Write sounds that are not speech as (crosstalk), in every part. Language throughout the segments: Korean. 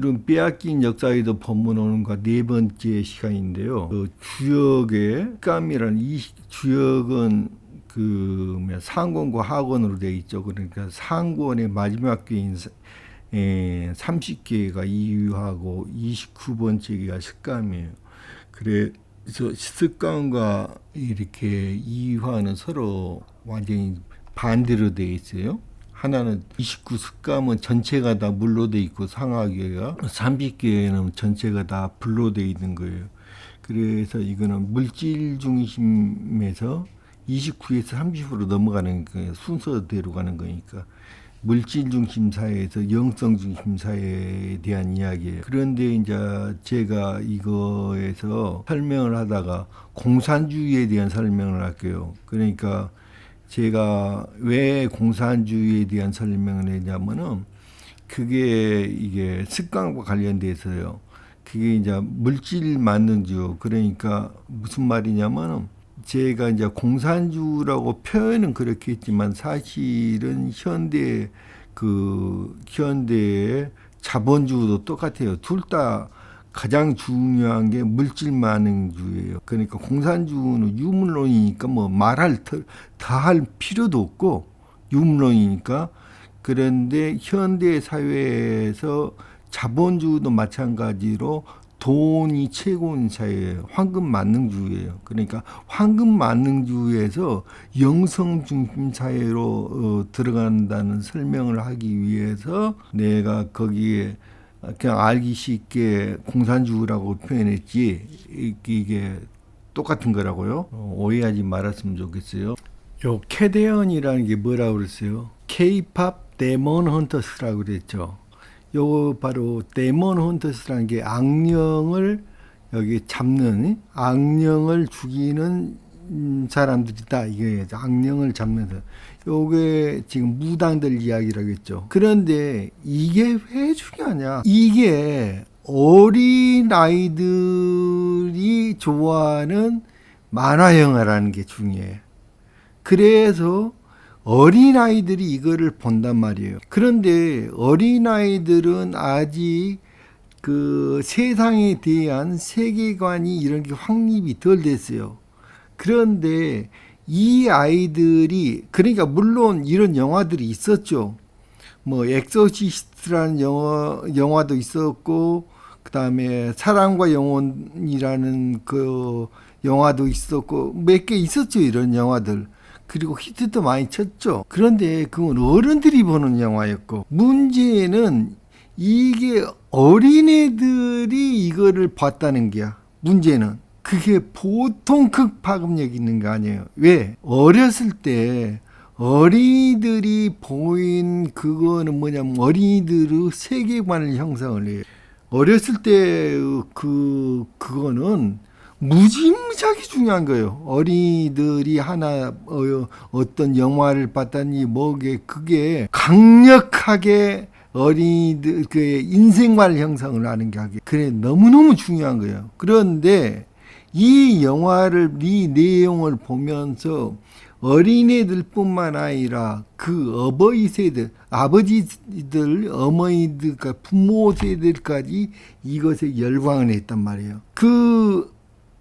오늘은 빼앗긴 역사에도 법문오는과 네 번째 시간인데요. 그 주역의 감이라는 이 주역은 그 상권과 하권으로 되어 있죠. 그러니까 상권의 마지막 개인 에, 30개가 이유하고 29번째가 습감이에요. 그래서 습감과 이렇게 이유하는 서로 완전히 반대로 되어 있어요. 하나는 29 습감은 전체가 다 물로 돼 있고 상하계가 30개는 전체가 다 불로 돼 있는 거예요. 그래서 이거는 물질 중심에서 29에서 30으로 넘어가는 거예요. 순서대로 가는 거니까. 물질 중심 사회에서 영성 중심 사회에 대한 이야기예요. 그런데 이제 제가 이거에서 설명을 하다가 공산주의에 대한 설명을 할게요. 그러니까 제가 왜 공산주의에 대한 설명을 했냐면은 그게 이게 습관과 관련돼서요. 그게 이제 물질 만능주 그러니까 무슨 말이냐면은 제가 이제 공산주라고 표현은 그렇게 했지만 사실은 현대 그 현대의 자본주도 똑같아요. 둘 다 가장 중요한 게 물질 만능주예요. 그러니까 공산주는 유물론이니까 뭐 말할 다 할 필요도 없고 유물론이니까 그런데 현대 사회에서 자본주도 마찬가지로 돈이 최고인 사회예요. 황금 만능주의예요. 그러니까 황금 만능주의에서 영성 중심 사회로 어, 들어간다는 설명을 하기 위해서 내가 거기에 그냥 알기 쉽게 공산주의라고 표현했지 이게 똑같은 거라고요. 어, 오해하지 말았으면 좋겠어요. 요 캐대언이라는 게 뭐라고 그랬어요? K-팝 데몬 헌터스라고 그랬죠. 요 바로 데몬 헌터스라는 게 악령을 여기 잡는 악령을 죽이는 사람들이다 이게 악령을 잡면서 요게 지금 무당들 이야기라고 했죠. 그런데 이게 왜 중요하냐? 이게 어린 아이들이 좋아하는 만화 영화라는 게 중요해. 그래서 어린아이들이 이거를 본단 말이에요. 그런데 어린아이들은 아직 그 세상에 대한 세계관이 이런 게 확립이 덜 됐어요. 그런데 이 아이들이 그러니까 물론 이런 영화들이 있었죠. 뭐 엑소시스트라는 영화 영화도 있었고 그다음에 사랑과 영혼이라는 그 영화도 있었고 몇 개 있었죠 이런 영화들. 그리고 히트도 많이 쳤죠. 그런데 그건 어른들이 보는 영화였고 문제는 이게 어린애들이 이거를 봤다는 게야. 문제는 그게 보통 극파급력 있는 거 아니에요. 왜? 어렸을 때 어린이들이 보인 그거는 뭐냐면 어린이들의 세계관을 형성을 해요. 어렸을 때 그 그거는 무지무지하게 중요한 거예요. 어린이들이 하나 어, 떤 영화를 봤다니 뭐게 그게 강력하게 어린이들 그 인생관 형성을 하는 게 그래 너무너무 중요한 거예요. 그런데 이 영화를 이 내용을 보면서 어린애들뿐만 아니라 그 어버이 세대, 아버지들, 어머니들, 그 부모 세대까지 이것에 열광을 했단 말이에요. 그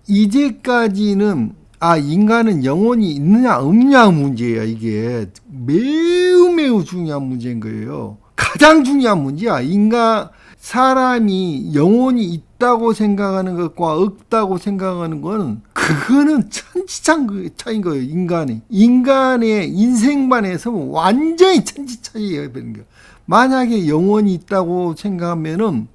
이제까지는 아 인간은 영혼이 있느냐 없냐 문제야 이게 매우 매우 중요한 문제인 거예요. 가장 중요한 문제야. 인간 사람이 영혼이 있다고 생각하는 것과 없다고 생각하는 거는 그거는 천지차인 차인 거예요. 인간이 인간의 인생관에서 완전히 천지차이가 되는 거예요. 만약에 영혼이 있다고 생각하면은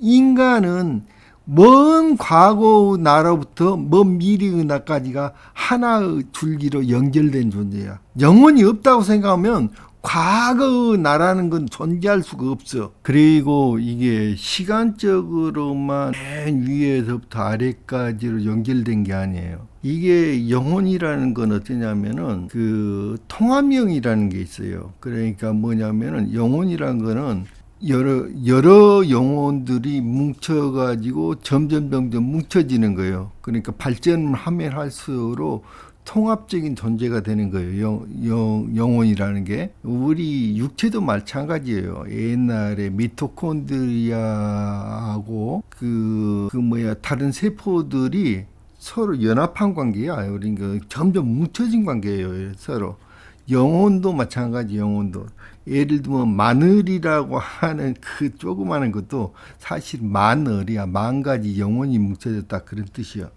인간은 먼 과거 나라부터 먼 미래의 나까지가 하나의 줄기로 연결된 존재야. 영혼이 없다고 생각하면 과거의 나라는 건 존재할 수가 없어. 그리고 이게 시간적으로만 맨 위에서부터 아래까지로 연결된 게 아니에요. 이게 영혼이라는 건 어떠냐면은 그 통합형이라는 게 있어요. 그러니까 뭐냐면은 영혼이라는 거는 여러 여러 영혼들이 뭉쳐 가지고 점점 점점 뭉쳐지는 거예요. 그러니까 발전하면 할수록 통합적인 존재가 되는 거예요. 영, 영, 영 혼이라는 게 우리 육체도 마찬가지예요. 옛날에 미토콘드리아하고 그, 그 뭐야 다른 세포들이 서로 연합한 관계야. 그러니까 점점 뭉쳐진 관계예요. 서로 영혼도 마찬가지. 영혼도 예를 들면 마늘이라고 하는 그 조그마한 것도 사실 마늘이야. 만 가지 영혼이 뭉쳐졌다 그런 뜻이야.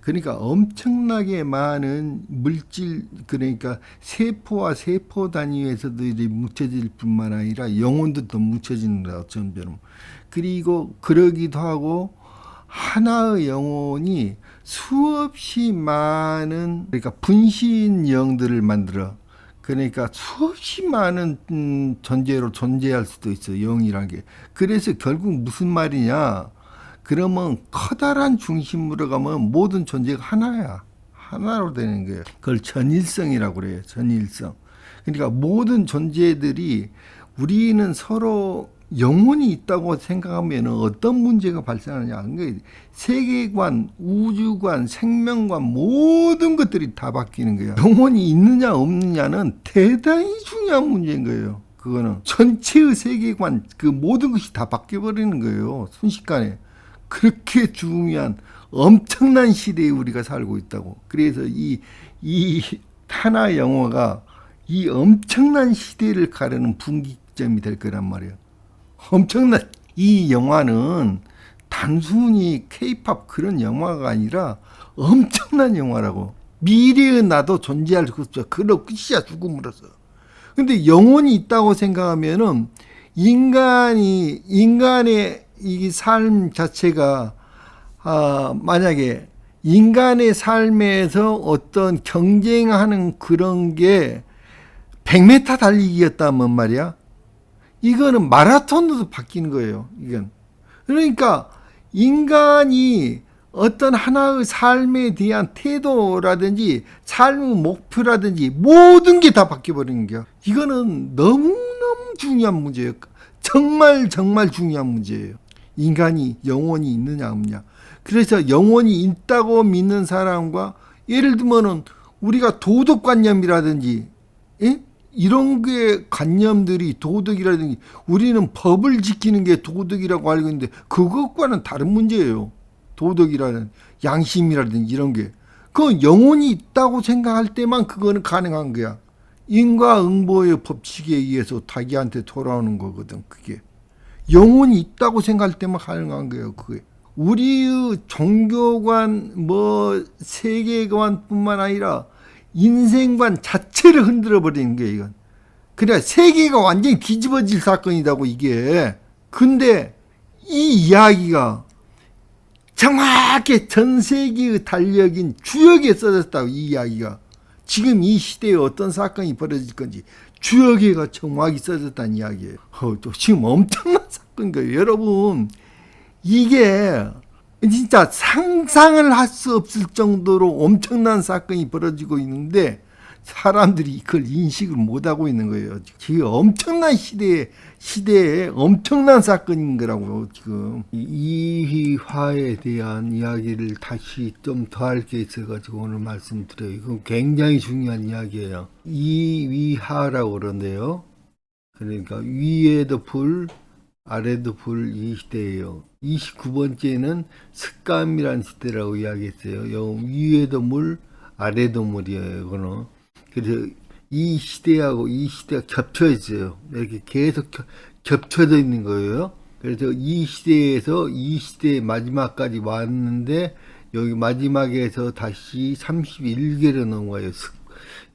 그러니까 엄청나게 많은 물질 그러니까 세포와 세포 단위에서들이 뭉쳐질 뿐만 아니라 영혼도 뭉쳐진다 점점 그리고 그러기도 하고 하나의 영혼이 수없이 많은 그러니까 분신 영들을 만들어 그러니까 수없이 많은 음, 존재로 존재할 수도 있어 영이란 게. 그래서 결국 무슨 말이냐 그러면 커다란 중심으로 가면 모든 존재가 하나야. 하나로 되는 거예요. 그걸 전일성이라고 그래요. 전일성. 그러니까 모든 존재들이 우리는 서로 영혼이 있다고 생각하면 어떤 문제가 발생하느냐. 그러니까 세계관, 우주관, 생명관 모든 것들이 다 바뀌는 거예요. 영혼이 있느냐 없느냐는 대단히 중요한 문제인 거예요. 그거는 전체의 세계관 그 모든 것이 다 바뀌어 버리는 거예요. 순식간에. 그렇게 중요한 엄청난 시대에 우리가 살고 있다고. 그래서 이, 이 하나 영화가 이 엄청난 시대를 가르는 분기점이 될 거란 말이에요. 엄청난, 이 영화는 단순히 케이팝 그런 영화가 아니라 엄청난 영화라고. 미래의 나도 존재할 수 없어. 그러 끝이야, 죽음으로써. 근데 영혼이 있다고 생각하면은 인간이, 인간의 이 삶 자체가 아, 만약에 인간의 삶에서 어떤 경쟁하는 그런 게 100m 달리기였다면 말이야. 이거는 마라톤으로 바뀌는 거예요. 이건. 그러니까 인간이 어떤 하나의 삶에 대한 태도라든지 삶의 목표라든지 모든 게 다 바뀌어버리는 거야. 이거는 너무너무 중요한 문제예요. 정말 정말 중요한 문제예요. 인간이 영혼이 있느냐 없냐. 그래서 영혼이 있다고 믿는 사람과 예를 들면은 우리가 도덕관념이라든지 예? 이런 게 관념들이 도덕이라든지 우리는 법을 지키는 게 도덕이라고 알고 있는데 그것과는 다른 문제예요. 도덕이라는 양심이라든지 이런 게. 그 영혼이 있다고 생각할 때만 그거는 가능한 거야. 인과응보의 법칙에 의해서 자기한테 돌아오는 거거든. 그게. 영혼이 있다고 생각할 때만 가능한 거예요. 그게. 우리의 종교관, 뭐, 세계관뿐만 아니라 인생관 자체를 흔들어 버리는 거예요, 이건. 그래, 세계가 완전히 뒤집어질 사건이라고, 이게. 근데 이 이야기가 정확히 전 세계의 달력인 주역에 써졌다고, 이 이야기가. 지금 이 시대에 어떤 사건이 벌어질 건지 주역에가 정확히 써졌다는 이야기예요. 어, 또 지금 엄청난 (laughs) 사건인 거예요. 여러분, 이게 진짜 상상을 할 수 없을 정도로 엄청난 사건이 벌어지고 있는데 사람들이 이걸 인식을 못하고 있는 거예요. 지금 엄청난 시대에 시대에 엄청난 사건인 거라고 지금 이 이화에 대한 이야기를 다시 좀 더 할 게 있어가지고 오늘 말씀드려요. 이건 굉장히 중요한 이야기예요. 이위하라고 그러는데요. 그러니까 위에도 불, 아래도 불 이 시대예요. 29번째는 습감이란 시대라고 이야기했어요. 요 위에도 물, 아래도 물이에요. 이거는 그래서 이 시대하고 이 시대가 겹쳐 있어요. 이렇게 계속 겹- 겹쳐져 있는 거예요. 그래서 이 시대에서 이 시대의 마지막까지 왔는데 여기 마지막에서 다시 31개로 넘어가요. 습-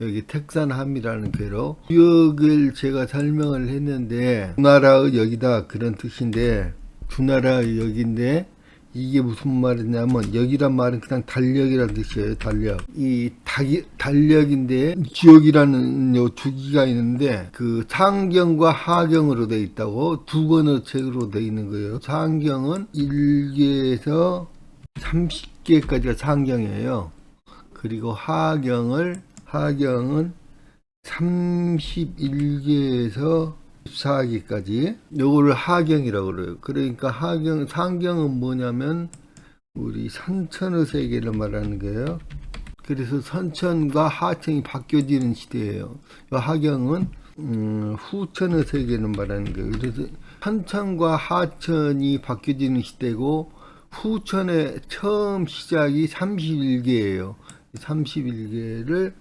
여기 택산함이라는 괴로 구역을 제가 설명을 했는데 주나라의 여기다 그런 뜻인데 주나라의 여기인데 이게 무슨 말이냐면 여기란 말은 그냥 달력이라는 뜻이에요 달력. 이 닭이, 달력인데 지역이라는 요 주기가 있는데 그 상경과 하경으로 돼 있다고 두 권의 책으로 돼 있는 거예요. 상경은 1개에서 30개까지가 상경이에요. 그리고 하경을 하경은 31개에서 14기까지 요거를 하경이라고 그래요. 그러니까 하경 상경은 뭐냐면 우리 산천의 세계를 말하는 거예요. 그래서 선천과 하천이 바뀌어지는 시대예요. 이 하경은 음, 후천의 세계는 말하는 거예요. 그래서 선천과 하천이 바뀌어지는 시대고 후천의 처음 시작이 31개예요. 31개를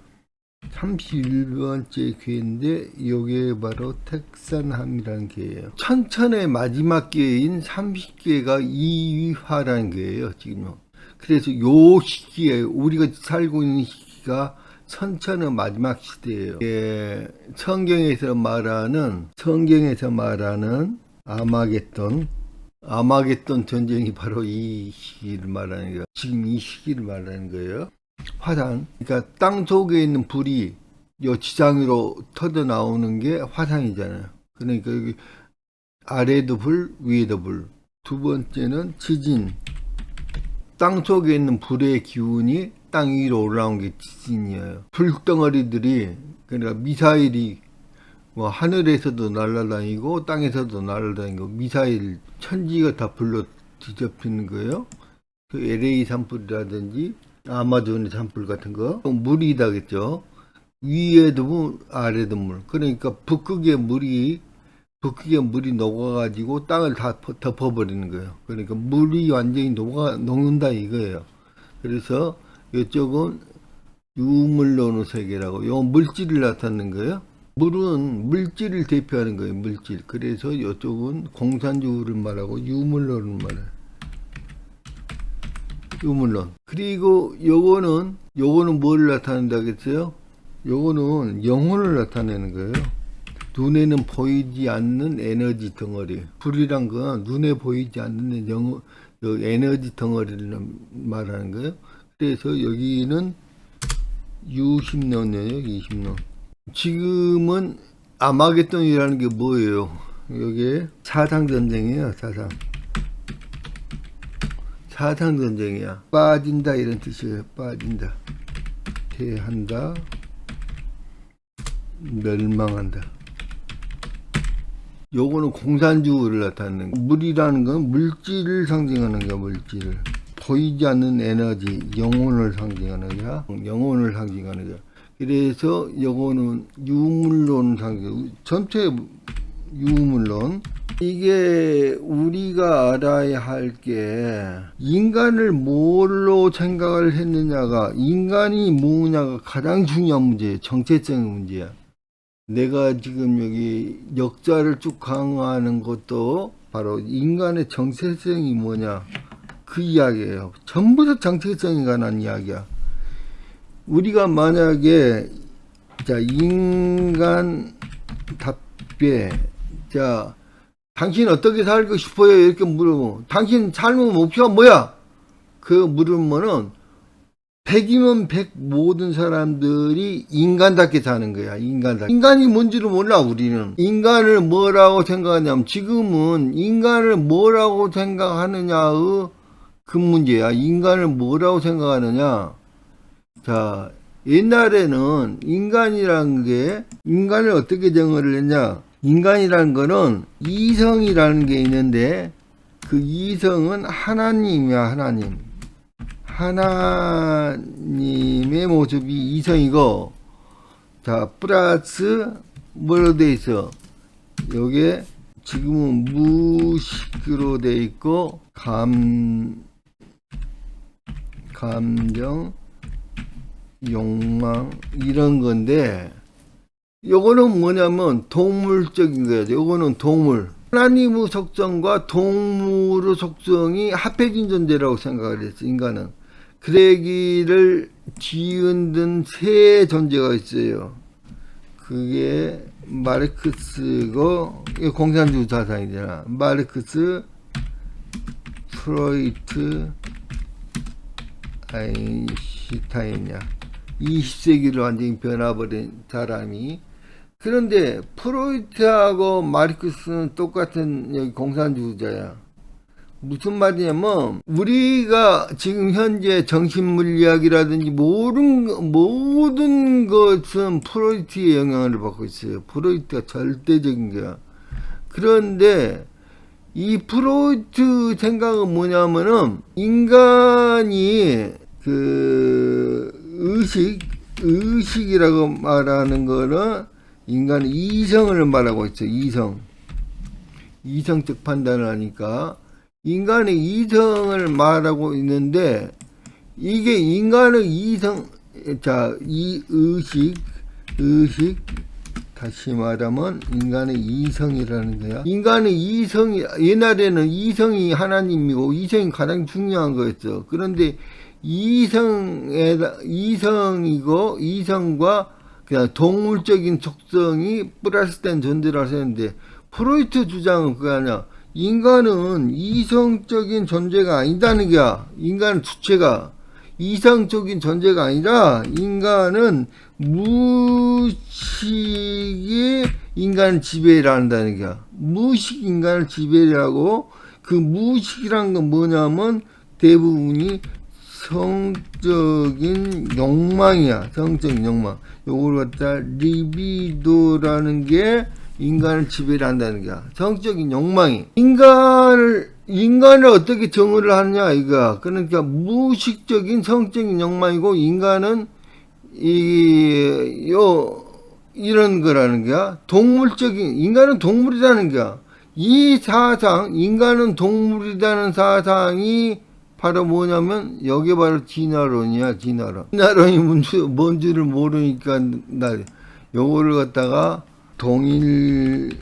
31번째 괴인데 이게 바로 택산함이라는 게예요. 천천의 마지막 괴인 30개가 이위화라는 거예요. 지금요. 그래서 요 시기에 우리가 살고 있는 시기가 천천의 마지막 시대예요. 예, 성경에서 말하는 성경에서 말하는 아마겟돈 아마겟돈 전쟁이 바로 이 시기를 말하는 거예요. 지금 이 시기를 말하는 거예요. 화산. 그러니까 땅 속에 있는 불이 요 지상 위로 터져 나오는 게 화산이잖아요. 그러니까 여기 아래도 불, 위에도 불. 두 번째는 지진. 땅 속에 있는 불의 기운이 땅 위로 올라온 게 지진이에요. 불덩어리들이 그러니까 미사일이 뭐 하늘에서도 날아다니고 땅에서도 날아다니고 미사일 천지가 다 불로 뒤덮이는 거예요. 그 LA 산불이라든지 아마존의 산불 같은 거 물이 다겠죠. 위에도 물, 아래도 물. 그러니까 북극의 물이 북극의 물이 녹아가지고 땅을 다 덮- 덮어버리는 거예요. 그러니까 물이 완전히 녹아 녹는다 이거예요. 그래서 이쪽은 유물론의 세계라고 요 물질을 나타내는 거예요. 물은 물질을 대표하는 거예요. 물질. 그래서 이쪽은 공산주의를 말하고 유물론을 말해요. 유물론. 그리고 요거는 요거는 뭘 나타낸다 그랬어요? 요거는 영혼을 나타내는 거예요. 눈에는 보이지 않는 에너지 덩어리. 불이란 건 눈에 보이지 않는 영, 요 에너지 덩어리를 말하는 거예요. 그래서 여기는 유심론이에요, 유심론. 지금은 아마겟돈이라는 게 뭐예요? 여기에 사상 전쟁이에요, 사상. 사상 전쟁이야. 빠진다 이런 뜻이에요. 빠진다. 퇴한다. 멸망한다. 요거는 공산주의를 나타내는 거. 물이라는 건 물질을 상징하는 거야, 물질을. 보이지 않는 에너지, 영혼을 상징하는 거야. 영혼을 상징하는 거야. 그래서 요거는 유물론 상징, 전체 유물론. 이게 우리가 알아야 할 게 인간을 뭘로 생각을 했느냐가 인간이 뭐냐가 가장 중요한 문제예요. 정체성의 문제야. 내가 지금 여기 역사를 쭉 강화하는 것도 바로 인간의 정체성이 뭐냐 그 이야기예요. 전부 다 정체성에 관한 이야기야. 우리가 만약에 자 인간 답변 자 당신 어떻게 살고 싶어요? 이렇게 물으면 당신 삶의 목표가 뭐야? 그 물으면은 백이면 백 모든 사람들이 인간답게 사는 거야 인간답게. 인간이 뭔지를 몰라 우리는. 인간을 뭐라고 생각하냐면 지금은 인간을 뭐라고 생각하느냐의 그 문제야. 인간을 뭐라고 생각하느냐? 자, 옛날에는 인간이라는 게 인간을 어떻게 정의를 했냐? 인간이라는 거는 이성이라는 게 있는데 그 이성은 하나님이야, 하나님. 하나님의 모습이 이성이고 자, 플러스 뭐로 돼 있어? 요게 지금은 무식으로 돼 있고 감 감정 욕망 이런 건데 요거는 뭐냐면 동물적인 거예요. 요거는 동물. 하나님의 속성과 동물의 속성이 합해진 존재라고 생각을 했어, 인간은. 그래기를 뒤흔든 세 존재가 있어요. 그게 마르크스고, 공산주의 사상이잖아. 마르크스, 프로이트, 아인슈타인이야. 20세기를 완전히 변화버린 사람이. 그런데 프로이트하고 마르크스는 똑같은 여기 공산주의자야. 무슨 말이냐면 우리가 지금 현재 정신물리학이라든지 모든 모든 것은 프로이트의 영향을 받고 있어요. 프로이트가 절대적인 거야. 그런데 이 프로이트 생각은 뭐냐면은 인간이 그 의식 의식이라고 말하는 거는 인간의 이성을 말하고 있어 이성 이성적 판단을 하니까 인간의 이성을 말하고 있는데 이게 인간의 이성 자 이 의식 의식 다시 말하면 인간의 이성이라는 거야. 인간의 이성이 옛날에는 이성이 하나님이고 이성이 가장 중요한 거였어. 그런데 이성에 이성이고 이성과 그냥 동물적인 속성이 플러스된 존재라고 했는데 프로이트 주장은 그게 아니야. 인간은 이성적인 존재가 아니다는 거야. 인간 주체가 이성적인 존재가 아니라 인간은 무의식이 인간을 지배를 한다는 거야. 무의식 인간을 지배를 하고 그 무의식이란 건 뭐냐면 대부분이 성적인 욕망이야. 성적인 욕망. 요걸 갖다 리비도라는 게 인간을 지배를 한다는 거야. 성적인 욕망이. 인간을, 인간을 어떻게 정의를 하느냐, 이거야. 그러니까 무의식적인 성적인 욕망이고, 인간은 이, 요, 이런 거라는 거야. 동물적인, 인간은 동물이라는 거야. 이 사상, 인간은 동물이라는 사상이 바로 뭐냐면, 여기 바로 진화론이야, 진화론. 진화론이 뭔지, 뭔지를 모르니까, 나, 요거를 갖다가, 동일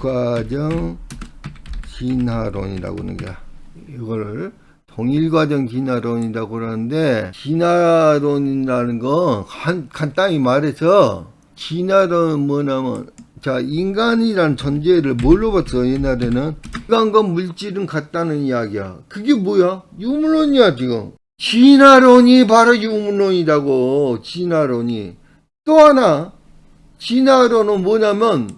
과정 진화론이라고 하는 거야. 이거를 동일 과정 진화론이라고 그러는데 진화론이라는 건 간, 간단히 말해서 진화론은 뭐냐면 자 인간이란 존재를 뭘로 봤어 옛날에는 인간과 물질은 같다는 이야기야. 그게 뭐야? 유물론이야 지금. 진화론이 바로 유물론이라고 진화론이 또 하나 진화론은 뭐냐면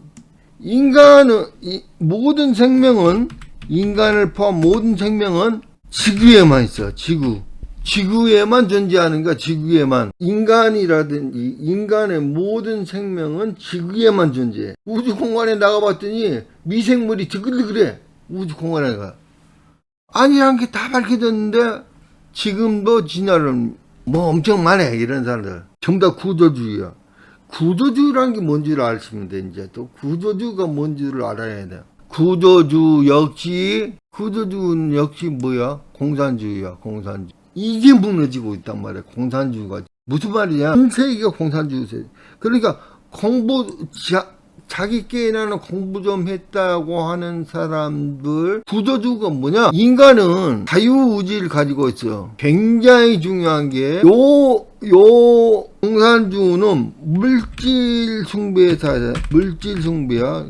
인간은 이, 모든 생명은 인간을 포함 모든 생명은 지구에만 있어 지구 지구에만 존재하는 거야 지구에만 인간이라든지 인간의 모든 생명은 지구에만 존재해 우주 공간에 나가봤더니 미생물이 드글드글해 우주 공간에 가 아니란 게 다 밝혀졌는데 지금도 진화론 뭐 엄청 많아 이런 사람들 다 구조주의야 구조주의라는 게 뭔지를 아시면 돼, 이제. 또 구조주가 뭔지를 알아야 돼. 구조주 역시, 구조주는 역시 뭐야? 공산주의야, 공산주의. 이게 무너지고 있단 말이야, 공산주의가. 무슨 말이냐? 전 세계가 공산주의 세계. 그러니까 공부, 자, 자기 깨나는 공부 좀 했다고 하는 사람들 구조주가 뭐냐 인간은 자유의지를 가지고 있어 굉장히 중요한 게 요 요 공산주는 물질 숭배에 사야 물질 숭배야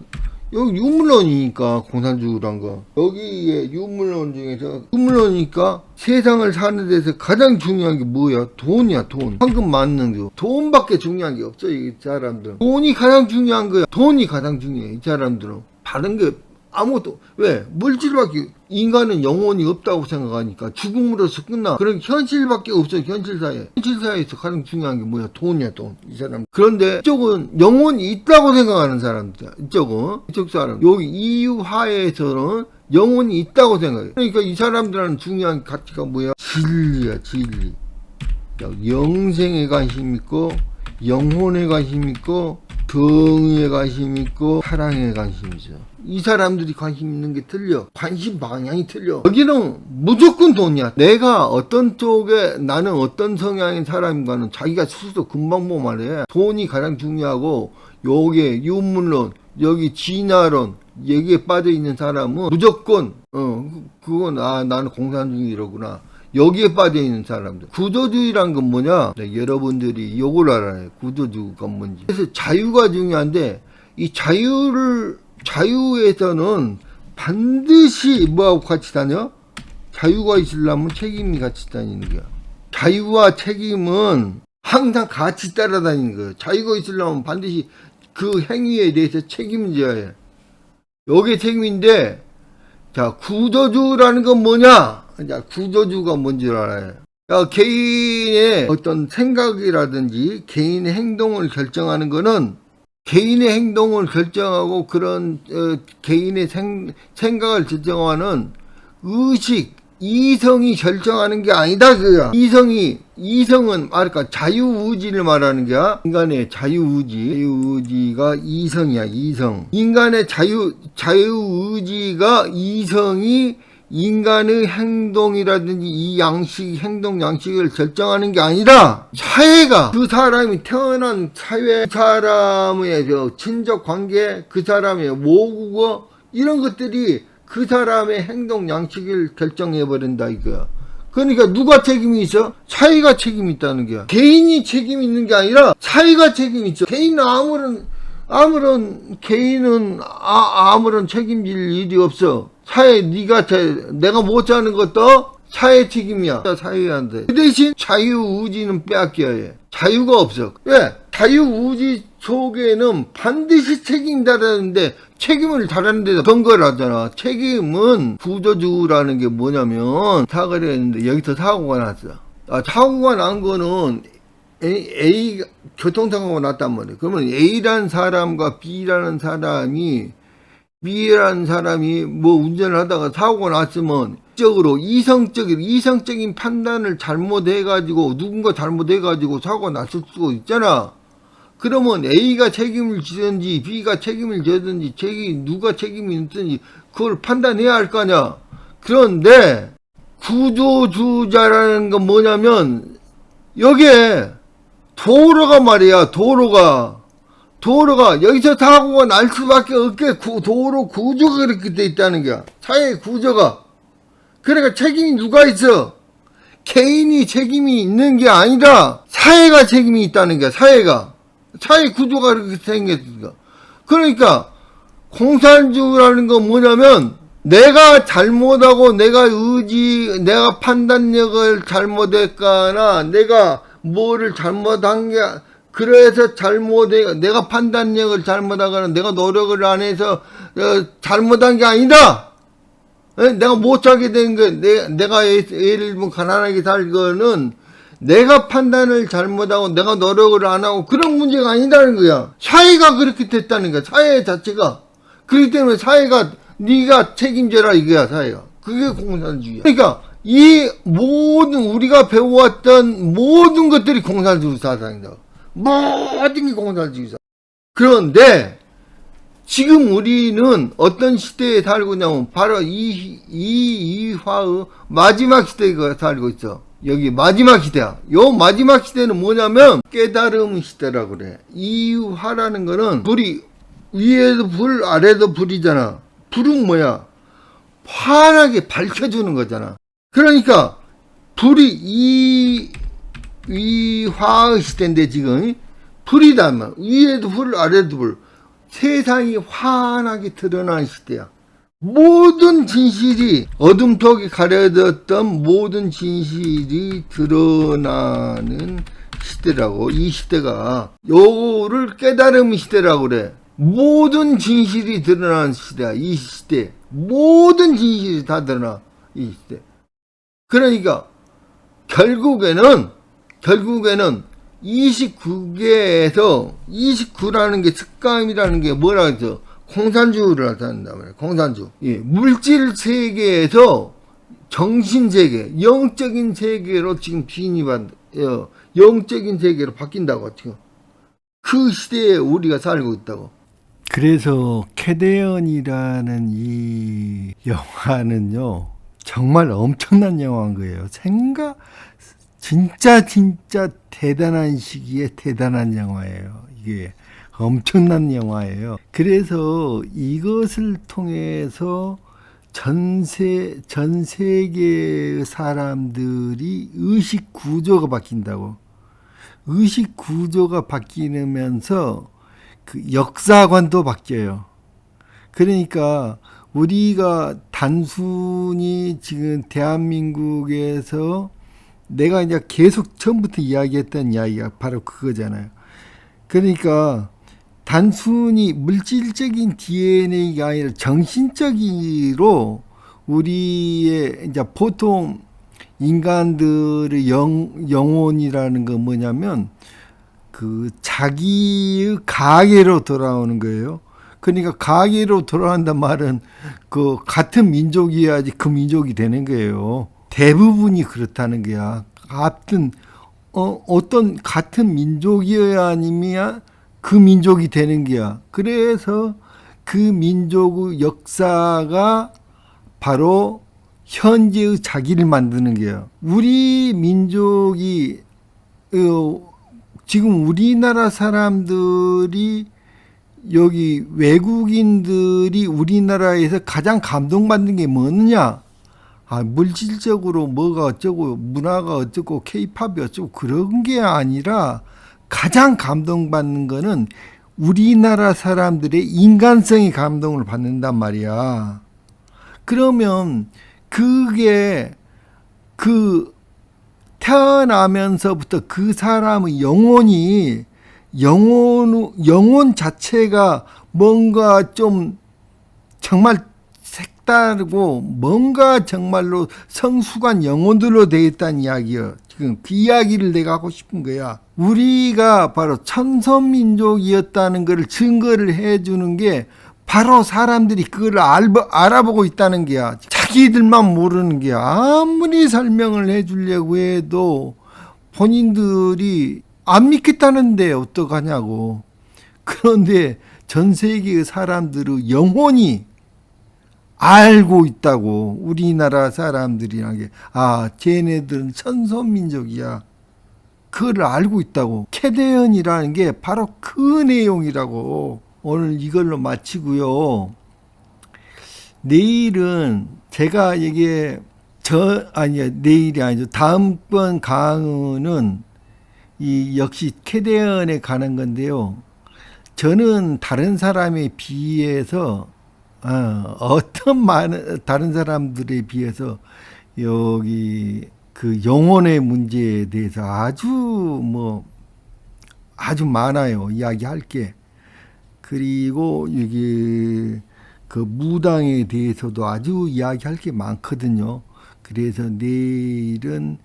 여기 유물론이니까 공산주의란 거. 여기에 유물론 중에서 유물론이니까 세상을 사는 데서 가장 중요한 게 뭐야? 돈이야 돈. 황금 맞는 거 돈밖에 중요한 게 없어 이 사람들은. 돈이 가장 중요한 거야. 돈이 가장 중요해 이 사람들은. 다른 게 아무것도. 왜? 물질밖에 인간은 영혼이 없다고 생각하니까 죽음으로써 끝나. 그런 현실밖에 없어 현실 사회. 현실 사회에서 가장 중요한 게 뭐야? 돈이야 돈. 이 사람. 그런데 이쪽은 영혼이 있다고 생각하는 사람들 이쪽은. 이쪽 사람. 여기 EU 하에서는 영혼이 있다고 생각해 그러니까 이 사람들은 중요한 가치가 뭐야? 진리야 진리. 영생에 관심 있고 영혼에 관심 있고 정의에 관심 있고 사랑에 관심 있어. 이 사람들이 관심 있는 게 틀려. 관심 방향이 틀려. 여기는 무조건 돈이야. 내가 어떤 쪽에 나는 어떤 성향의 사람인가는 자기가 스스로 금방 보면 말해. 돈이 가장 중요하고 요게 유물론 여기 진화론 여기에 빠져 있는 사람은 무조건 어 그건 아 나는 공산주의로구나. 여기에 빠져 있는 사람들. 구조주의란 건 뭐냐? 네, 여러분들이 요걸 알아요. 구조주의가 뭔지. 그래서 자유가 중요한데, 이 자유를, 자유에서는 반드시 뭐하고 같이 다녀? 자유가 있으려면 책임이 같이 다니는 거야. 자유와 책임은 항상 같이 따라다니는 거예요. 자유가 있으려면 반드시 그 행위에 대해서 책임을 져야 해. 요게 책임인데, 자, 구조주라는 건 뭐냐? 자, 구조주가 뭔지 알아요. 야, 개인의 어떤 생각이라든지 개인의 행동을 결정하는 거는 개인의 행동을 결정하고 그런 어, 개인의 생, 생각을 결정하는 의식, 이성이 결정하는 게 아니다 그야. 이성이 이성은 말까 자유의지를 말하는 게야. 인간의 자유의지, 자유의지가 이성이야 이성. 인간의 자유 자유의지가 이성이 인간의 행동이라든지 이 양식, 행동 양식을 결정하는 게 아니라 사회가 그 사람이 태어난 사회, 그 사람의 저 친족 관계, 그 사람의 모국어 이런 것들이 그 사람의 행동 양식을 결정해 버린다 이거야. 그러니까 누가 책임이 있어? 사회가 책임이 있다는 거야. 개인이 책임이 있는 게 아니라 사회가 책임이 있어. 개인은 아무런 아무런 개인은 아, 아무런 책임질 일이 없어. 사회 네가 제, 내가 못 자는 것도 사회 책임이야. 사회한테. 그 대신 자유의지는 빼앗겨야 해. 자유가 없어. 왜? 자유의지 속에는 반드시 책임다라는데 책임을 다라는 데다 근거를 하잖아. 책임은 구조주라는 게 뭐냐면 사고를 했는데 여기서 사고가 났어. 아, 사고가 난 거는 A, A 교통사고가 났단 말이야. 그러면 A라는 사람과 B라는 사람이 B라는 사람이 뭐 운전을 하다가 사고가 났으면 적으로 이성적인 이성적인 판단을 잘못해 가지고 누군가 잘못해 가지고 사고가 났을 수도 있잖아. 그러면 A가 책임을 지든지 B가 책임을 져든지 책임 누가 책임이 있든지 그걸 판단해야 할 거 아니야. 그런데 구조주자라는 건 뭐냐면 여기에 도로가 말이야 도로가 도로가 여기서 사고가 날 수밖에 없게 구- 도로 구조가 그렇게 돼 있다는 거야. 사회 구조가. 그러니까 책임이 누가 있어? 개인이 책임이 있는 게 아니라 사회가 책임이 있다는 거야 사회가. 사회 구조가 그렇게 생겼으니까. 그러니까 공산주의라는 건 뭐냐면 내가 잘못하고 내가 의지 내가 판단력을 잘못했거나 내가 뭐를 잘못한 게 그래서 잘못해 내가 판단력을 잘못하거나 내가 노력을 안 해서 어, 잘못한 게 아니다. 에? 내가 못 살게 된 거, 내, 내가 예- 예를 들면 가난하게 살 거는 내가 판단을 잘못하고 내가 노력을 안 하고 그런 문제가 아니다는 거야. 사회가 그렇게 됐다는 거야. 사회 자체가. 그렇기 때문에 사회가 네가 책임져라 이거야 사회가. 그게 공산주의야. 그러니까 이 모든 우리가 배워왔던 모든 것들이 공산주의 사상이다. 모든 게 공산주의 사상. 그런데 지금 우리는 어떤 시대에 살고 있냐면 바로 이, 이 이화의 마지막 시대에 살고 있어. 여기 마지막 시대야. 요 마지막 시대는 뭐냐면 깨달음 시대라고 그래. 이화라는 거는 불이 위에도 불 아래도 불이잖아. 불은 뭐야? 환하게 밝혀주는 거잖아. 그러니까 불이 이 위화의 시대인데 지금 불이단 말. 위에도 불 아래도 불. 세상이 환하게 드러나는 시대야. 모든 진실이 어둠 속에 가려졌던 모든 진실이 드러나는 시대라고 이 시대가 요거를 깨달음 시대라고 그래 모든 진실이 드러나는 시대야 이 시대 모든 진실이 다 드러나 이 시대 그러니까 결국에는 결국에는 29개에서 29라는 게 습감이라는 게 뭐라 그랬어? 공산주의를 나타낸단 말이야. 공산주. 예, 물질 세계에서 정신 세계, 영적인 세계로 지금 진입한 어, 영적인 세계로 바뀐다고 지금. 그 시대에 우리가 살고 있다고. 그래서 캐대언이라는 이 영화는요 정말 엄청난 영화인 거예요. 생각 진짜 진짜 대단한 시기에 대단한 영화예요. 이게 엄청난 영화예요. 그래서 이것을 통해서 전세 전 세계의 사람들이 의식 구조가 바뀐다고. 의식 구조가 바뀌면서 그 역사관도 바뀌어요. 그러니까 우리가 단순히 지금 대한민국에서 내가 이제 계속 처음부터 이야기했던 이야기가 바로 그거잖아요. 그러니까 단순히 물질적인 DNA가 아니라 정신적으로 우리의 이제 보통 인간들의 영, 영혼이라는 건 뭐냐면 그 자기의 가계로 돌아오는 거예요. 그러니까 가계로 돌아간단 말은 그 같은 민족이어야지 그 민족이 되는 거예요. 대부분이 그렇다는 거야. 같은 어, 어떤 같은 민족이어야 아니면 그 민족이 되는 거야. 그래서 그 민족의 역사가 바로 현재의 자기를 만드는 거예요. 우리 민족이 어, 지금 우리나라 사람들이 여기 외국인들이 우리나라에서 가장 감동받는 게 뭐느냐? 아, 물질적으로 뭐가 어쩌고 문화가 어쩌고 케이팝이 어쩌고 그런 게 아니라 가장 감동받는 거는 우리나라 사람들의 인간성이 감동을 받는단 말이야. 그러면 그게 그 태어나면서부터 그 사람의 영혼이 영혼 영혼 자체가 뭔가 좀 정말 색다르고 뭔가 정말로 성숙한 영혼들로 되어 있다는 이야기요. 지금 그 이야기를 내가 하고 싶은 거야. 우리가 바로 천선민족이었다는 것을 증거를 해주는 게 바로 사람들이 그걸 알, 알아보고 있다는 게야. 자기들만 모르는 게야. 아무리 설명을 해주려고 해도 본인들이 안 믿겠다는데 어떡하냐고. 그런데 전 세계의 사람들의 영혼이 알고 있다고 우리나라 사람들이란 게아 쟤네들은 천선민족이야. 그걸 알고 있다고. 캐대언이라는 게 바로 그 내용이라고. 오늘 이걸로 마치고요. 내일은 제가 이게 저 아니야 내일이 아니죠. 다음번 강의는 이 역시 캐대언에 관한 건데요. 저는 다른 사람에 비해서 어, 어떤 많은 다른 사람들에 비해서 여기 그 영혼의 문제에 대해서 아주 뭐 아주 많아요. 이야기할 게. 그리고 여기 그 무당에 대해서도 아주 이야기할 게 많거든요. 그래서 내일은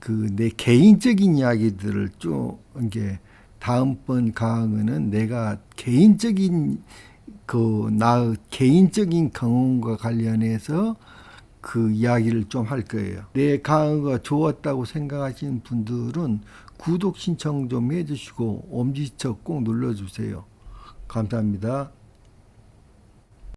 그 내 개인적인 이야기들을 좀 이게 다음번 강의는 내가 개인적인 그 나 개인적인 경험과 관련해서 그 이야기를 좀 할 거예요. 내 강의가 좋았다고 생각하시는 분들은 구독 신청 좀 해주시고 엄지척 꼭 눌러주세요. 감사합니다.